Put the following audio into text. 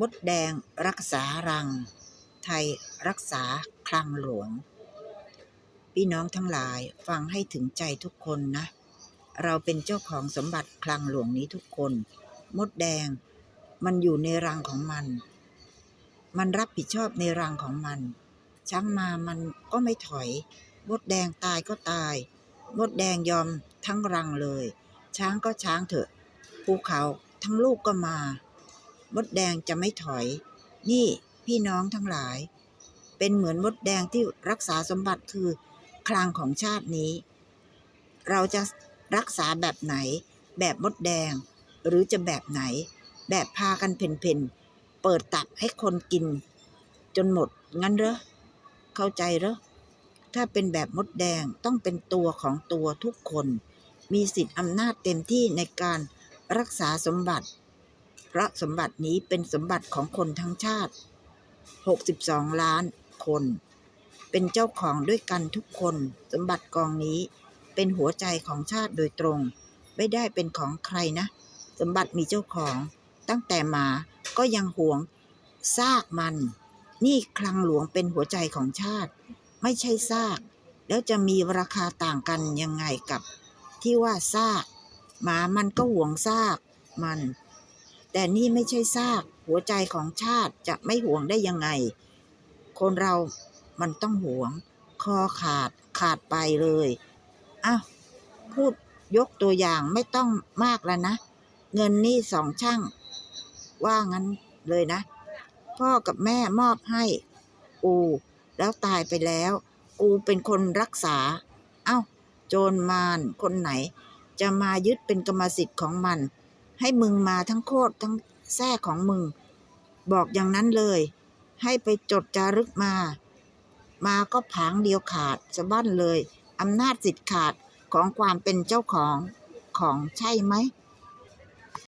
มดแดงรักษารัง ไทยรักษาคลังหลวง พี่น้องทั้งหลายฟังให้ถึงใจทุกคนนะ เราเป็นเจ้าของสมบัติคลังหลวงนี้ทุกคน มดแดงมันอยู่ในรังของมัน มันรับผิดชอบในรังของมัน ช้างมามันก็ไม่ถอย มดแดงตายก็ตาย มดแดงยอมทั้งรังเลย ช้างก็ช้างเถอะ ภูเขาทั้งลูกก็มา มดแดงจะไม่ถอย นี่พี่น้องทั้งหลาย เป็นเหมือนมดแดงที่รักษาสมบัติคือคลังของชาตินี้ เราจะรักษาแบบไหน แบบมดแดง หรือจะแบบไหน แบบพากันเพ่นๆ เปิดตับให้คนกิน จนหมดงั้นเหรอ เข้าใจเหรอ ถ้าเป็นแบบมดแดงต้องเป็นตัวของตัวทุกคน มีสิทธิอำนาจเต็มที่ในการรักษาสมบัติ ราะสมบัตินี้เป็นสมบัติของคนทั้งชาติ 62 ล้านคน เป็นเจ้าของด้วยกันทุกคน สมบัติกองนี้ เป็นหัวใจของชาติโดยตรง ไม่ได้เป็นของใครนะ สมบัติมีเจ้าของ ตั้งแต่หมาก็ยังหวงซากมัน นี่คลังหลวงเป็นหัวใจของชาติ ไม่ใช่ซาก แล้วจะมีราคาต่างกันยังไงกับ ที่ว่าซาก หมามันก็หวงซากมัน แต่นี่ไม่ใช่ซาก หัวใจของชาติจะไม่ห่วงได้ยังไง คนเรามันต้องห่วง คอขาดขาดไปเลยอ้าวพูดยกตัวอย่างไม่ต้องมากแล้วนะ เงินนี่สองช่าง ว่างั้นเลยนะ พ่อกับแม่มอบให้ กู แล้วตายไปแล้ว กูเป็นคนรักษา เอ้า โจรมารคนไหน จะมายึดเป็นกรรมสิทธิ์ของมัน ให้มึงมาทั้งโคตรทั้งแท้ของมึง บอกอย่างนั้นเลย ให้ไปจดจารึกมา มาก็ผางเดียวขาดสะบั้นเลยอำนาจสิทธิ์ขาดของความเป็นเจ้าของของใช่ไหม